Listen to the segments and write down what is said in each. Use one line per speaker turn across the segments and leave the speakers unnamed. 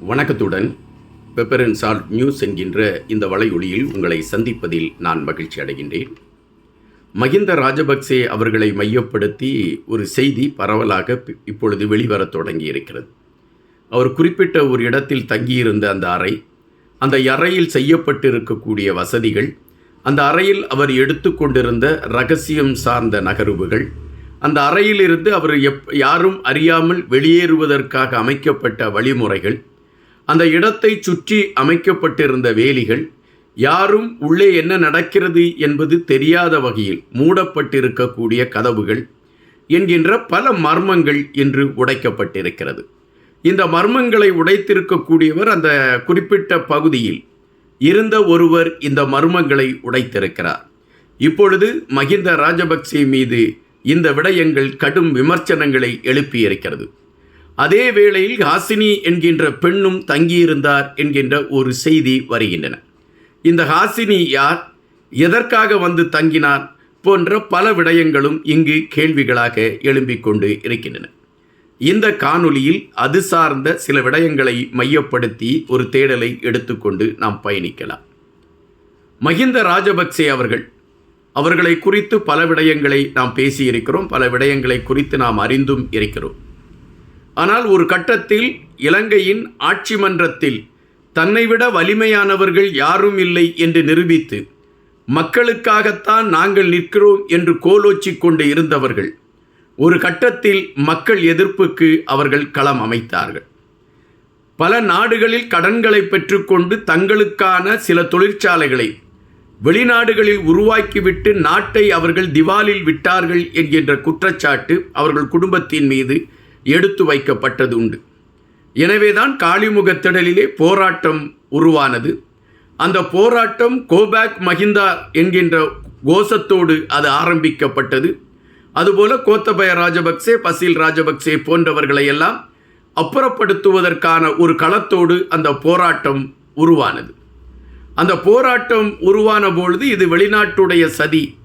வணக்கத்துடன். Pepper and salt news என்கின்ற இந்த வலையொலியில் உங்களை சந்திப்பதில் நான் மகிழ்ச்சி அடைகின்றேன். மகிந்த ராஜபக்சே அவர்களை மையப்படுத்தி ஒரு செய்தி பரவலாக இப்பொழுது வெளிவரத் தொடங்கி இருக்கிறது அவர் குறிப்பிட்ட ஒரு இடத்தில் தங்கியிருந்த அந்த அறை அந்த அறையில் செய்யப்பட்டிருக்கக்கூடிய வசதிகள் அந்த அறையில் அவர் எடுத்துக்கொண்டிருந்த ரகசியம் சார்ந்த நகர்வுகள் அந்த அறையிலிருந்து அவர் எப் யாரும் அறியாமல் வெளியேறுவதற்காக அமைக்கப்பட்ட வழிமுறைகள் அந்த இடத்தை சுற்றி அமைக்கப்பட்டிருந்த வேலிகள் யாரும் உள்ளே என்ன நடக்கிறது என்பது தெரியாத வகையில் மூடப்பட்டிருக்கக்கூடிய கதவுகள் என்கின்ற பல மர்மங்கள் இன்று உடைக்கப்பட்டிருக்கிறது. இந்த மர்மங்களை உடைத்திருக்கக்கூடியவர் அந்த குறிப்பிட்ட பகுதியில் இருந்த ஒருவர் இந்த மர்மங்களை உடைத்திருக்கிறார். இப்பொழுது மகிந்த ராஜபக்சே மீது இந்த விடயங்கள் கடும் விமர்சனங்களை எழுப்பியிருக்கிறது. அதே வேளையில் ஹாசினி என்கின்ற பெண்ணும் தங்கியிருந்தார் என்கின்ற ஒரு செய்தி வருகின்றன. இந்த ஹாசினி யார்? எதற்காக வந்து தங்கினார்? போன்ற பல விடயங்களும் இங்கு கேள்விகளாக எழும்பிக் கொண்டு இருக்கின்றன. இந்த காணொலியில் அது சார்ந்த சில விடயங்களை மையப்படுத்தி ஒரு தேடலை எடுத்துக்கொண்டு நாம் பயணிக்கலாம். மகிந்த ராஜபக்சே அவர்கள் அவர்களை குறித்து பல விடயங்களை நாம் பேசியிருக்கிறோம். பல விடயங்களை குறித்து நாம் அறிந்தும் இருக்கிறோம். ஆனால் ஒரு கட்டத்தில் இலங்கையின் ஆட்சி மன்றத்தில் தன்னைவிட வலிமையானவர்கள் யாரும் இல்லை என்று நிரூபித்து மக்களுக்காகத்தான் நாங்கள் நிற்கிறோம் என்று கோலோச்சி கொண்டு இருந்தவர்கள் ஒரு கட்டத்தில் மக்கள் எதிர்ப்புக்கு அவர்கள் களம் அமைத்தார்கள். பல நாடுகளில் கடன்களை பெற்றுக்கொண்டு தங்களுக்கான சில தொழிற்சாலைகளை வெளிநாடுகளில் உருவாக்கிவிட்டு நாட்டை அவர்கள் திவாலில் விட்டார்கள் என்கின்ற குற்றச்சாட்டு அவர்கள் குடும்பத்தின் மீது எடுத்து வைக்கப்பட்டது உண்டு எனவேதான் காளிமுகத் திடலிலே போராட்டம் உருவானது. அந்த போராட்டம் கோபேக் மஹிந்தா என்கின்ற கோஷத்தோடு அது ஆரம்பிக்கப்பட்டது. அதுபோல கோத்தபய ராஜபக்சே பசில் ராஜபக்சே போன்றவர்களை எல்லாம் அப்புறப்படுத்துவதற்கான ஒரு களத்தோடு அந்த போராட்டம் உருவானது. அந்த போராட்டம் உருவான பொழுது இது வெளிநாட்டுடைய சதி.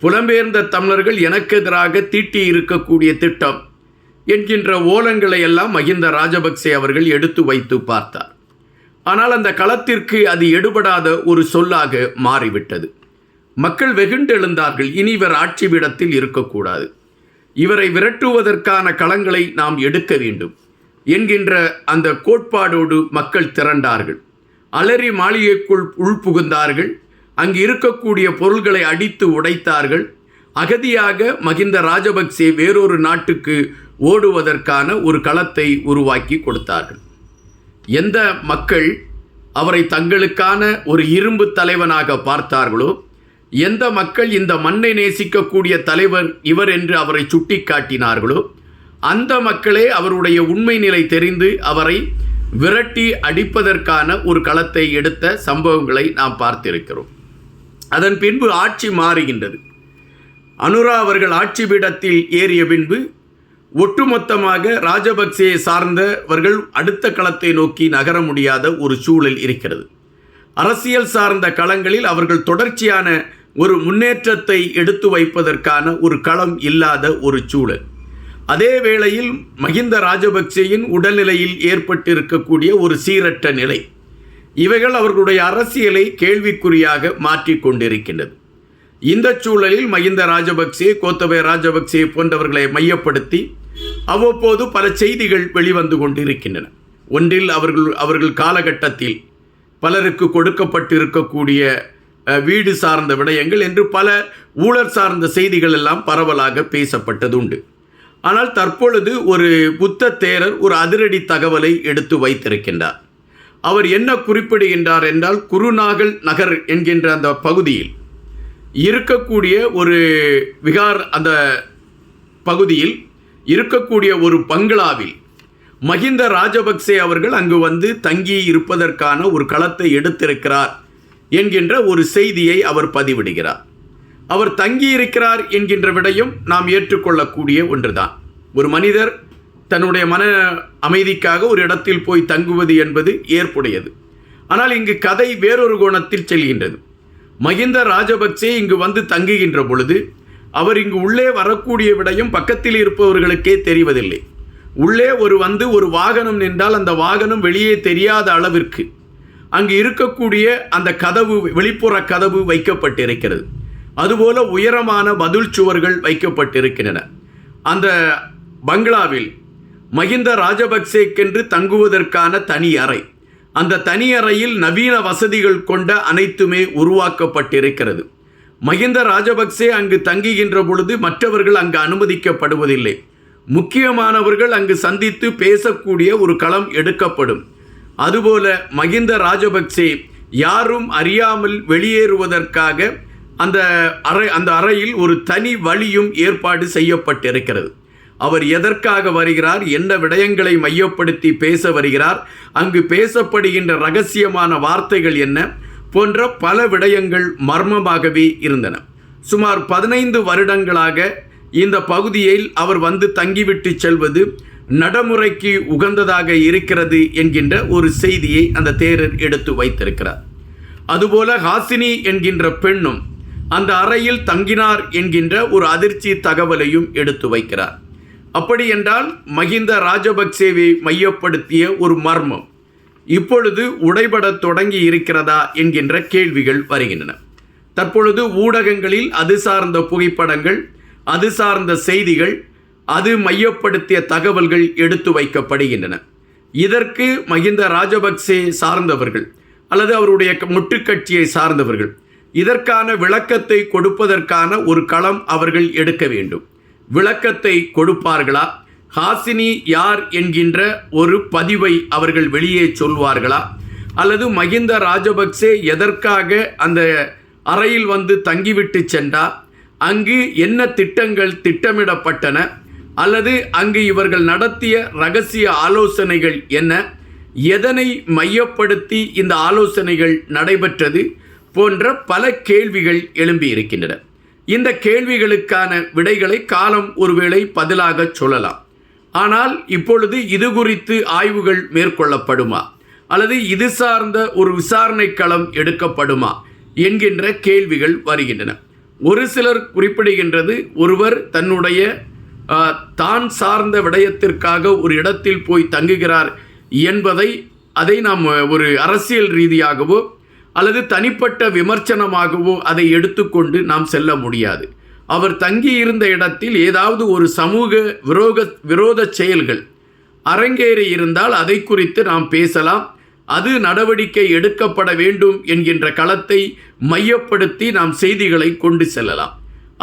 புலம்பெயர்ந்த தமிழர்கள் எனக்கு எதிராக தீட்டி இருக்கக்கூடிய திட்டம். என்கின்ற ஓலங்களை எல்லாம் மகிந்த ராஜபக்சே அவர்கள் எடுத்து வைத்து பார்த்தார். ஆனால் அந்த களத்திற்கு அது எடுபடாத ஒரு சொல்லாக மாறிவிட்டது. மக்கள் வெகுண்டெழுந்தார்கள். இனி இவர் ஆட்சி பீடத்தில் இருக்கக்கூடாது. இவரை விரட்டுவதற்கான களங்களை நாம் எடுக்க வேண்டும். என்கின்ற அந்த கோட்பாடோடு மக்கள் திரண்டார்கள். அலறி மாளிகைக்குள் உள்புகுந்தார்கள் அங்கு இருக்கக்கூடிய பொருள்களை அடித்து உடைத்தார்கள். அகதியாக மகிந்த ராஜபக்சே வேறொரு நாட்டுக்கு ஓடுவதற்கான ஒரு களத்தை உருவாக்கி கொடுத்தார்கள். எந்த மக்கள் அவரை தங்களுக்கான ஒரு இரும்பு தலைவனாக பார்த்தார்களோ எந்த மக்கள் இந்த மண்ணை நேசிக்கக்கூடிய தலைவர் இவர் என்று அவரை சுட்டிக்காட்டினார்களோ அந்த மக்களே அவருடைய உண்மை நிலை தெரிந்து அவரை விரட்டி அடிப்பதற்கான ஒரு களத்தை எடுத்த சம்பவங்களை நாம் பார்த்திருக்கிறோம். அதன் பின்பு ஆட்சி மாறுகின்றது. அனுரா அவர்கள் ஆட்சி பீடத்தில் ஏறிய பின்பு ஒட்டுமொத்தமாக ராஜபக்சேயை சார்ந்தவர்கள் அடுத்த களத்தை நோக்கி நகர முடியாத ஒரு சூழல் இருக்கிறது. அரசியல் சார்ந்த களங்களில் அவர்கள் தொடர்ச்சியான ஒரு முன்னேற்றத்தை எடுத்து வைப்பதற்கான ஒரு களம் இல்லாத ஒரு சூழல். அதே வேளையில் மகிந்த ராஜபக்சேயின் உடல்நிலையில் ஏற்பட்டிருக்கக்கூடிய ஒரு சீரற்ற நிலை. இவைகள் அவர்களுடைய அரசியலை கேள்விக்குறியாக மாற்றிக் கொண்டிருக்கின்றது இந்த சூழலில் மகிந்த ராஜபக்சே கோத்தபய ராஜபக்சே போன்றவர்களை மையப்படுத்தி அவ்வப்போது பல செய்திகள் வெளிவந்து கொண்டிருக்கின்றன. ஒன்றில் அவர்கள் அவர்கள் காலகட்டத்தில் பலருக்கு கொடுக்கப்பட்டிருக்கக்கூடிய வீடு சார்ந்த விடயங்கள் என்று பல ஊழல் சார்ந்த செய்திகள் எல்லாம் பரவலாக பேசப்பட்டது உண்டு ஆனால் தற்பொழுது ஒரு புத்த தேரர் ஒரு அதிரடி தகவலை எடுத்து வைத்திருக்கின்றார். அவர் என்ன குறிப்பிடுகின்றார் என்றால் குருநாகல் நகர் என்கின்ற அந்த பகுதியில் இருக்கக்கூடிய ஒரு விகார் அந்த பகுதியில் இருக்கக்கூடிய ஒரு பங்களாவில் மகிந்த ராஜபக்சே அவர்கள் அங்கு வந்து தங்கி இருப்பதற்கான ஒரு களத்தை எடுத்திருக்கிறார் என்கின்ற ஒரு செய்தியை அவர் பதிவிடுகிறார். அவர் தங்கியிருக்கிறார் என்கின்ற விடயம் நாம் ஏற்றுக்கொள்ளக்கூடிய ஒன்றுதான். ஒரு மனிதர் தன்னுடைய மன அமைதிக்காக ஒரு இடத்தில் போய் தங்குவது என்பது ஏற்புடையது. ஆனால் இங்கு கதை வேறொரு கோணத்தில் செல்கின்றது. மகிந்த ராஜபக்சே இங்கு வந்து தங்குகின்ற பொழுது அவர் இங்கு உள்ளே வரக்கூடிய விடயம் பக்கத்தில் இருப்பவர்களுக்கே தெரிவதில்லை. உள்ளே ஒரு வந்து ஒரு வாகனம் நின்றால் அந்த வாகனம் வெளியே தெரியாத அளவிற்கு அங்கு இருக்கக்கூடிய அந்த கதவு வெளிப்புற கதவு வைக்கப்பட்டிருக்கிறது. அதுபோல உயரமான பதில் சுவர்கள் வைக்கப்பட்டிருக்கின்றன. அந்த பங்களாவில் மகிந்த ராஜபக்சேக்கென்று தங்குவதற்கான தனி அறை. அந்த தனி அறையில் நவீன வசதிகள் கொண்ட அனைத்துமே உருவாக்கப்பட்டிருக்கிறது. மகிந்த ராஜபக்சே அங்கு தங்குகின்ற பொழுது மற்றவர்கள் அங்கு அனுமதிக்கப்படுவதில்லை. முக்கியமானவர்கள் அங்கு சந்தித்து பேசக்கூடிய ஒரு களம் எடுக்கப்படும். அதுபோல மகிந்த ராஜபக்சே யாரும் அறியாமல் வெளியேறுவதற்காக அந்த அறை அந்த அறையில் ஒரு தனி வழியும் ஏற்பாடு செய்யப்பட்டிருக்கிறது. அவர் எதற்காக வருகிறார்? என்ன விடயங்களை மையப்படுத்தி பேச வருகிறார்? அங்கு பேசப்படுகின்ற ரகசியமான வார்த்தைகள் என்ன? போன்ற பல விடயங்கள் மர்மமாகவே இருந்தன. சுமார் பதினைந்து வருடங்களாக இந்த பகுதியில் அவர் வந்து தங்கிவிட்டு செல்வது நடைமுறைக்கு உகந்ததாக இருக்கிறது என்கின்ற ஒரு செய்தியை அந்த தேரர் எடுத்து வைத்திருக்கிறார். அதுபோல ஹாசினி என்கின்ற பெண்ணும் அந்த அறையில் தங்கினார் என்கின்ற ஒரு அதிர்ச்சி தகவலையும் எடுத்து வைக்கிறார். அப்படியென்றால் மகிந்த ராஜபக்சேவை மையப்படுத்திய ஒரு மர்மம். இப்பொழுது உடைபடத் தொடங்கி இருக்கிறதா என்கின்ற கேள்விகள் வருகின்றன. தற்பொழுது ஊடகங்களில் அது சார்ந்த புகைப்படங்கள் அது சார்ந்த செய்திகள் அது மையப்படுத்திய தகவல்கள் எடுத்து வைக்கப்படுகின்றன. இதற்கு மகிந்த ராஜபக்சே சார்ந்தவர்கள் அல்லது அவருடைய முட்டுக்கட்சியை சார்ந்தவர்கள் இதற்கான விளக்கத்தை கொடுப்பதற்கான ஒரு களம் அவர்கள் எடுக்க வேண்டும். விளக்கத்தை கொடுப்பார்களா? ஹாசினி யார் என்கின்ற ஒரு பதிவை அவர்கள் வெளியே சொல்வார்களா? அல்லது மகிந்த ராஜபக்சே எதற்காக அந்த அறையில் வந்து தங்கிவிட்டு சென்றார் அங்கு என்ன திட்டங்கள் திட்டமிடப்பட்டன? அல்லது அங்கு இவர்கள் நடத்திய ரகசிய ஆலோசனைகள் என்ன? எதனை மையப்படுத்தி இந்த ஆலோசனைகள் நடைபெற்றது? போன்ற பல கேள்விகள் எழும்பியிருக்கின்றன. இந்த கேள்விகளுக்கான விடைகளை காலம் ஒருவேளை பதிலாக சொல்லலாம். ஆனால் இப்பொழுது இது குறித்து ஆய்வுகள் மேற்கொள்ளப்படுமா? அல்லது இது சார்ந்த ஒரு விசாரணை களம் எடுக்கப்படுமா? என்கின்ற கேள்விகள் வருகின்றன. ஒரு சிலர் குறிப்பிடுகின்றது ஒருவர் தன்னுடைய தான் சார்ந்த விடயத்திற்காக ஒரு இடத்தில் போய் தங்குகிறார் என்பதை அதை நாம் ஒரு அரசியல் ரீதியாகவோ அல்லது தனிப்பட்ட விமர்சனமாகவோ அதை எடுத்துக்கொண்டு நாம் செல்ல முடியாது. அவர் தங்கியிருந்த இடத்தில் ஏதாவது ஒரு சமூக விரோத விரோத செயல்கள் அரங்கேறி இருந்தால் அதை குறித்து நாம் பேசலாம். அது நடவடிக்கை எடுக்கப்பட வேண்டும் என்கின்ற களத்தை மையப்படுத்தி நாம் செய்திகளை கொண்டு செல்லலாம்.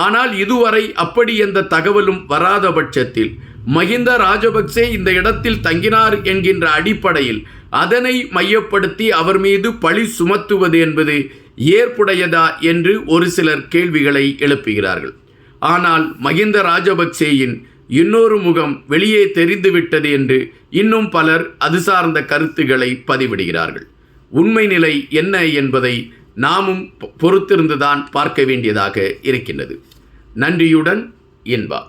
ஆனால் இதுவரை அப்படி எந்த தகவலும் வராத பட்சத்தில் மகிந்த ராஜபக்சே இந்த இடத்தில் தங்கினார் என்கின்ற அடிப்படையில் அதனை மையப்படுத்தி அவர் மீது பழி சுமத்துவது என்பது ஏற்புடையதா என்று ஒரு சிலர் கேள்விகளை எழுப்புகிறார்கள். ஆனால் மகிந்த ராஜபக்சேயின் இன்னொரு முகம் வெளியே தெரிந்துவிட்டது என்று இன்னும் பலர் அது சார்ந்த கருத்துக்களை பதிவிடுகிறார்கள். உண்மை நிலை என்ன என்பதை நாமும் பொ- பொறுத்திருந்துதான் பார்க்க வேண்டியதாக இருக்கின்றது. நன்றியுடன் இன்பா.